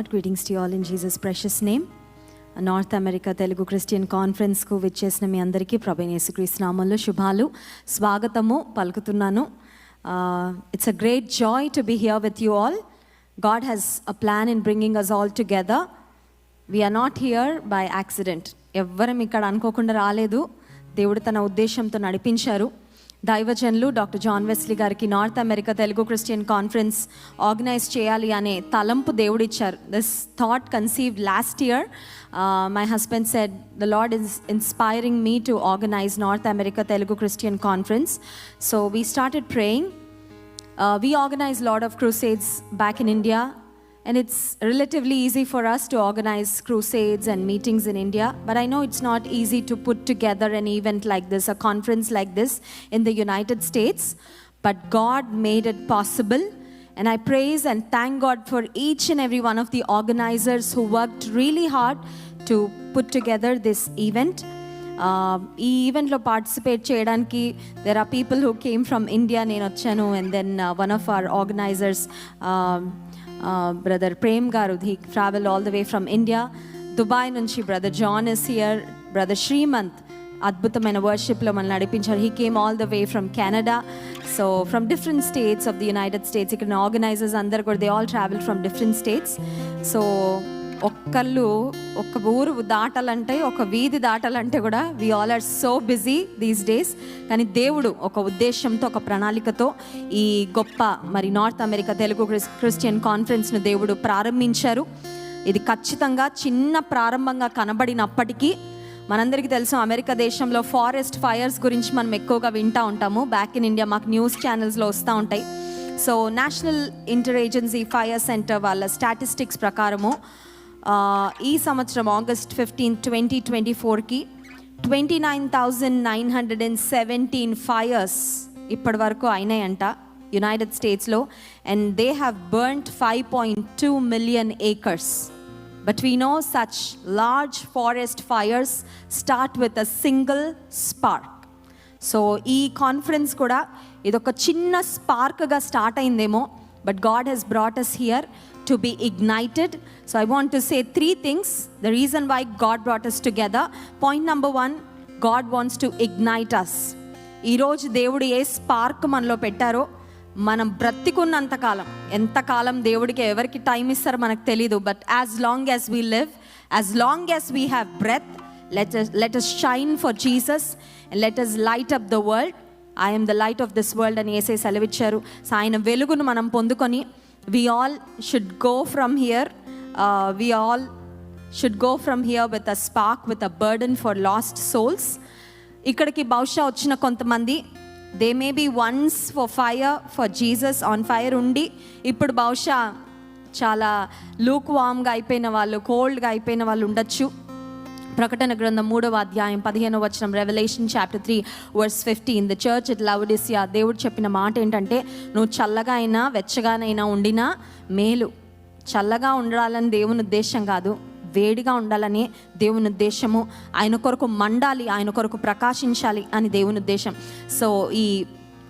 Greetings to all in Jesus precious name North America Telugu Christian కాన్ఫరెన్స్కు విచ్చేసిన మీ అందరికీ ప్రభైన యేసుక్రీస్తు నామంలో శుభాలు. స్వాగతము పలుకుతున్నాను. It's a great joy to be here with you all God has a plan in bringing us all together we are not here by accident ఎవ్వరం ఇక్కడ అనుకోకుండా రాలేదు. దేవుడు తన ఉద్దేశంతో నడిపించారు. దైవజనులు డాక్టర్ జాన్ వెస్లీ గారికి North America Telugu Christian conference organize చేయాలి అనే తలంపు దేవుడిచ్చారు. This thought conceive last year my husband said the Lord is inspiring me to organize North America Telugu Christian conference so we started praying we organize Lord of lot back in India and it's relatively easy for us to organize crusades and meetings in India. But I know it's not easy to put together an event like this, a conference like this in the United States. But God made it possible. And I praise and thank God for each and every one of the organizers who worked really hard to put together this event. Uh, ఈ ఈవెంట్లో participate చేయడానికి there are people who came from India నేను వచ్చాను and then one of our organisers brother Prem గారు he travel all the way from India Dubai నుంచి brother John is here brother Shrimant అద్భుతమైన వర్షిప్లో మనల్ని నడిపించారు he came all the way from Canada so from different states of the United States ఇక్కడ organizers అందరు కూడా they all travel from different states so ఒక్కళ్ళు ఒక ఊరు దాటాలంటే ఒక వీధి దాటాలంటే కూడా we all are so busy these days కానీ దేవుడు ఒక ఉద్దేశంతో ఒక ప్రణాళికతో ఈ గొప్ప మరి నార్త్ అమెరికా తెలుగు క్రిస్టియన్ కాన్ఫరెన్స్ను దేవుడు ప్రారంభించారు. ఇది ఖచ్చితంగా చిన్న ప్రారంభంగా కనబడినప్పటికీ మనందరికీ తెలుసు అమెరికా దేశంలో ఫారెస్ట్ ఫైర్స్ గురించి మనం ఎక్కువగా వింటూ ఉంటాము. బ్యాక్ ఇన్ ఇండియా మాకు న్యూస్ ఛానల్స్లో వస్తూ ఉంటాయి. So national inter agency fire centre వాళ్ళ స్టాటిస్టిక్స్ ప్రకారము ఈ సంవత్సరం ఆగస్ట్ ఫిఫ్టీన్ ట్వంటీ ట్వంటీ ఫోర్కి twenty nine thousand nine hundred and seventeen fires ఇప్పటి వరకు అయినాయంట యునైటెడ్ స్టేట్స్లో and they have burned five point two million acres but we know such large forest fires start with a single spark so ఈ conference కూడా ఇదొక చిన్న స్పార్క్గా start అయిందేమో. But God has brought us here to be ignited so I want to say three things the reason why God brought us together point number one God wants to ignite us ఈరోజు దేవుడు ఏ spark మనలో పెట్టారో మనం బ్రతికున్నంత కాలం. ఎంతకాలం దేవుడికి ఎవరికి time ఇస్తారో మనకు తెలీదు. But as long as we live as long as we have breath let let us shine for Jesus and let us light up the world I'm the light of this world అని వేసే సెలవిచ్చారు. So ఆయన వెలుగును మనం పొందుకొని we all should go from here we all should go from here with a spark with a burden for lost souls ఇక్కడికి బహుశా వచ్చిన కొంతమంది they may be once for fire for Jesus on fire ఉండి ఇప్పుడు బహుశా చాలా Luke వామ్గా అయిపోయిన వాళ్ళు కోల్డ్గా అయిపోయిన వాళ్ళు ఉండొచ్చు. ప్రకటన గ్రంథం మూడవ అధ్యాయం పదిహేనవ వచనం revelation chapter three verse fifteen the church it Laodicea దేవుడు చెప్పిన మాట ఏంటంటే నువ్వు చల్లగా అయినా వెచ్చగానైనా ఉండినా మేలు. చల్లగా ఉండాలని దేవుని ఉద్దేశం కాదు. వేడిగా ఉండాలని దేవుని ఉద్దేశము. ఆయన కొరకు మండాలి ఆయన కొరకు ప్రకాశించాలి అని దేవుని ఉద్దేశం. సో ఈ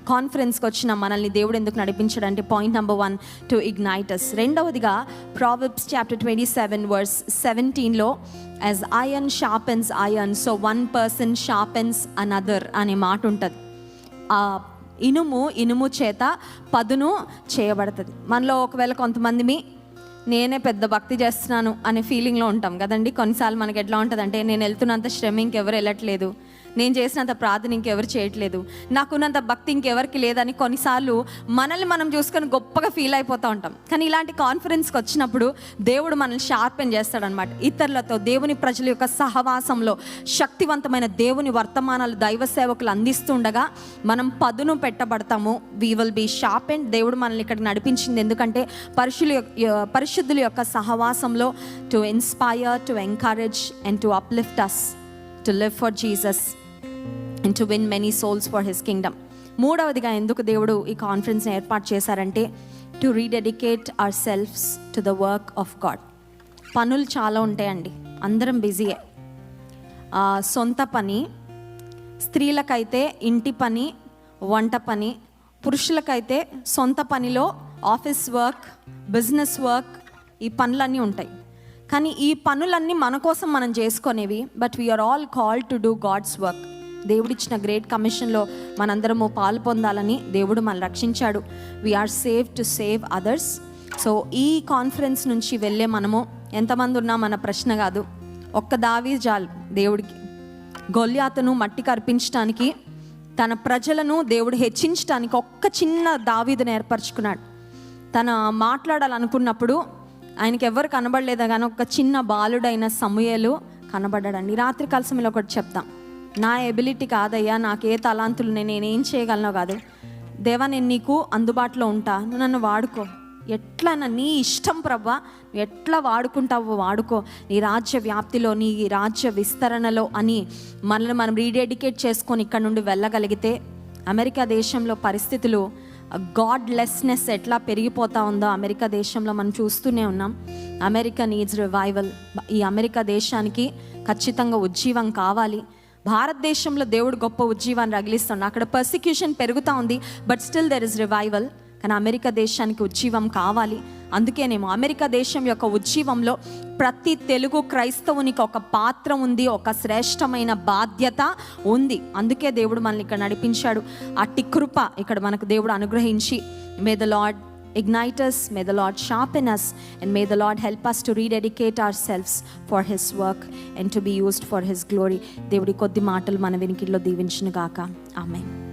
కాన్ఫరెన్స్కి వచ్చిన మనల్ని దేవుడు ఎందుకు నడిపించాడంటే point number one to ignite us రెండవదిగా proverbs chapter twenty seven verse సెవెంటీన్లో as iron sharpens iron so one person sharpens another అనే మాట ఉంటుంది. ఆ ఇనుము ఇనుము చేత పదును చేయబడుతుంది. మనలో ఒకవేళ కొంతమంది నేనే పెద్ద భక్తి చేస్తున్నాను అనే ఫీలింగ్లో ఉంటాం కదండి. కొన్నిసార్లు మనకి ఎట్లా ఉంటుంది అంటే నేను వెళ్తున్నంత శ్రమ ఇంకెవరు వెళ్ళట్లేదు. నేను చేసినంత ప్రార్థన ఇంకెవరు చేయట్లేదు. నాకున్నంత భక్తి ఇంకెవరికి లేదని కొన్నిసార్లు మనల్ని మనం చూసుకొని గొప్పగా ఫీల్ అయిపోతూ ఉంటాం. కానీ ఇలాంటి కాన్ఫరెన్స్కి వచ్చినప్పుడు దేవుడు మనల్ని షార్పెన్ చేస్తాడనమాట ఇతరులతో దేవుని ప్రజల యొక్క సహవాసంలో శక్తివంతమైన దేవుని వర్తమానాలు దైవ సేవకులు అందిస్తుండగా మనం పదును పెట్టబడతాము. We will be sharp and దేవుడు మనల్ని ఇక్కడ నడిపించింది ఎందుకంటే పరిశుల యొక్క- పరిశుద్ధుల యొక్క సహవాసంలో to inspire to encourage and to uplift us to live for Jesus and to win many souls for his kingdom మూడవదిగా ఎందుకు దేవుడు ఈ కాన్ఫరెన్స్ని ఏర్పాటు చేశారంటే to rededicate our selfs to the work of God పనులు చాలా ఉంటాయండి. అందరం బిజీయే. సొంత పని స్త్రీలకైతే ఇంటి పని వంట పని పురుషులకైతే సొంత పనిలో ఆఫీస్ వర్క్ బిజినెస్ వర్క్ ఈ పనులన్నీ ఉంటాయి. కానీ ఈ పనులన్నీ మన కోసం మనం చేసుకునేవి but we are all call to do God's work దేవుడిచ్చిన గ్రేట్ కమిషన్లో మనందరము పాలు పొందాలని దేవుడు మన రక్షించాడు. We are save to save others so ఈ కాన్ఫరెన్స్ నుంచి వెళ్ళే మనము ఎంతమంది ఉన్నా మన ప్రశ్న కాదు. ఒక్క దావి జాల్ దేవుడికి. గొల్యాతను మట్టి అర్పించడానికి తన ప్రజలను దేవుడు హెచ్చించడానికి ఒక్క చిన్న దావీదును ఏర్పరచుకున్నాడు. తన మాట్లాడాలనుకున్నప్పుడు ఆయనకి ఎవరు కనబడలేదా కానీ ఒక చిన్న బాలుడైన సమయలు కనబడ్డాడండి. రాత్రి కాల సమయంలో ఒకటి చెప్తాం. నా ఎబిలిటీ కాదయ్యా నాకు ఏ తలాంతులు నేను నేనేం చేయగలను కాదు. దేవా నేను నీకు అందుబాటులో ఉంటా. నువ్వు నన్ను వాడుకో. ఎట్లా నీ ఇష్టం ప్రభా నువ్వు ఎట్లా వాడుకుంటావో వాడుకో. నీ రాజ్య వ్యాప్తిలో నీ రాజ్య విస్తరణలో అని మనల్ని మనం రీడెడికేట్ చేసుకొని ఇక్కడ నుండి వెళ్ళగలిగితే అమెరికా దేశంలో పరిస్థితులు గాడ్ లెస్నెస్ ఎట్లా పెరిగిపోతా ఉందో అమెరికా దేశంలో మనం చూస్తూనే ఉన్నాం. అమెరికా నీడ్స్ రివైవల్ ఈ అమెరికా దేశానికి ఖచ్చితంగా ఉజ్జీవం కావాలి. భారతదేశంలో దేవుడు గొప్ప ఉజ్జీవాన్ని రగిలిస్తున్నాడు. అక్కడ పర్సిక్యూషన్ పెరుగుతూ ఉంది but still there is revival కానీ అమెరికా దేశానికి ఉజ్జీవం కావాలి. అందుకేనేమో అమెరికా దేశం యొక్క ఉజ్జీవంలో ప్రతి తెలుగు క్రైస్తవునికి ఒక పాత్ర ఉంది ఒక శ్రేష్టమైన బాధ్యత ఉంది. అందుకే దేవుడు మనల్ని ఇక్కడ నడిపించాడు. అట్టి కృప ఇక్కడ మనకు దేవుడు అనుగ్రహించి may the Lord ignite us may the Lord Lord sharpen us, and may the Lord help us to rededicate ourselves for His work and to be used for His దేవుడి కొద్ది మాటలు మన వెనికిలో దీవించిన గాక. ఆమె